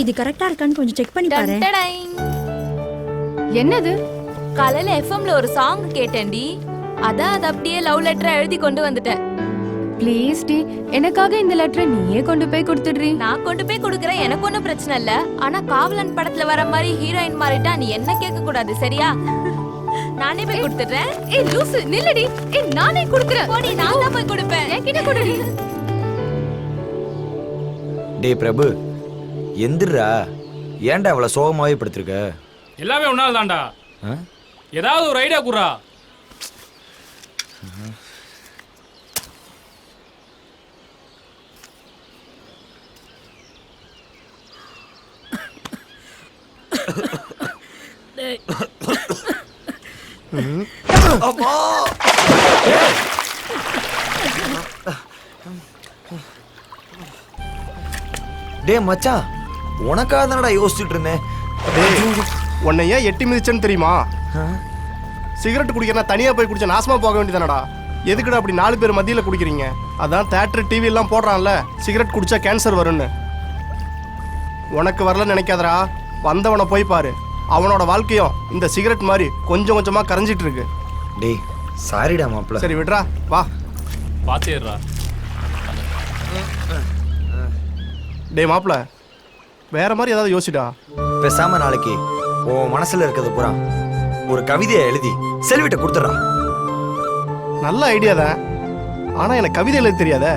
இது கரெக்டா இருக்கான்னு கொஞ்சம் செக் பண்ணி பாரு. என்னது? காலையில எஃப்எம்ல ஒரு சாங் கேட்டேன்டி. அதான் அது அப்படியே லவ் லெட்டரா எழுதி கொண்டு வந்துட்டேன். ப்ளீஸ் டி எனக்காக இந்த லெட்டரை நீயே கொண்டு போய் கொடுத்துடுறீ. நான் கொண்டு போய் கொடுக்கறேன் எனக்கு ஒண்ணும் பிரச்சனை இல்ல. ஆனா காவலன் படத்துல வர மாதிரி ஹீரோயின் மாறிட்டா நீ என்ன கேட்க கூடாது சரியா? நானே போய் கொடுத்துடுறேன். ஏய் லூசு நில்லடி. ஏய் நானே கொடுக்கறேன். போடி நான் தான் போய் கொடுப்பேன். என்கிட்ட கொடுடி. டேய் பிரபு எந்திரா ஏன்டா இவ்வளவு சோகமாவே படுத்திருக்க? எல்லாமே ஒன்றால் தான்டா? ஏதாவது ஒரு ஐடியா குறா டேய் மச்சான். உனக்காக தானடா யோசிச்சுட்டு இருந்தேன். டேய் உன்னை ஏன் எட்டி மிதிச்சேன்னு தெரியுமா? சிகரெட் குடிக்கிறனா தனியா போய் குடிச்சா நாசமா போக வேண்டியதானடா? எதுக்குடா அப்படி நாலு பேர் மத்தியில குடிக்கிறீங்க? அதான் தேட்டர் டிவி எல்லாம் போடுறான்ல சிகரெட் குடிச்சா கேன்சர் வரும்னு. உனக்கு வரலன்னு நினைக்காதடா வந்தவனை போய் பாரு. அவனோட வாழ்க்கையும் இந்த சிகரெட் மாதிரி கொஞ்சம் கொஞ்சமா கரைஞ்சிட்டு இருக்கு. டேய் சாரிடா மாப்ள சரி விட்றா வா. பார்த்துடுறா டேய் மாப்ள வேற மாதிரி ஏதாவது யோசிடா. பேசாம நாளைக்கு உன் மனசுல இருக்கிறது பூரா ஒரு கவிதையை எழுதி செல்விட்ட கொடுத்துட்றா. நல்ல ஐடியா தான். ஆனா எனக்கு கவிதை எழுத தெரியாதே.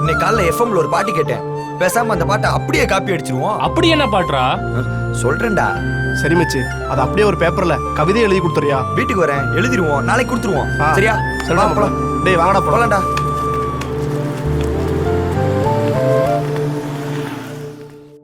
இன்னைக்கு காலைல எஃப்எம்ல ஒரு பாட்டு கேட்டேன். பேசாம அந்த பாட்டை அப்படியே காப்பி அடிச்சிருவோம். அப்படி என்ன பாட்டுறா? சொல்றேன்டா. சரி மச்சி அது அப்படியே ஒரு பேப்பர்ல கவிதை எழுதி கொடுத்துறியா வீட்டுக்கு வரேன் எழுதிருவோம் நாளைக்கு கொடுத்துருவோம். ஆ, சரியா? வா, மாப்ள. டேய் வாங்கடா போலாம். போலாம்டா.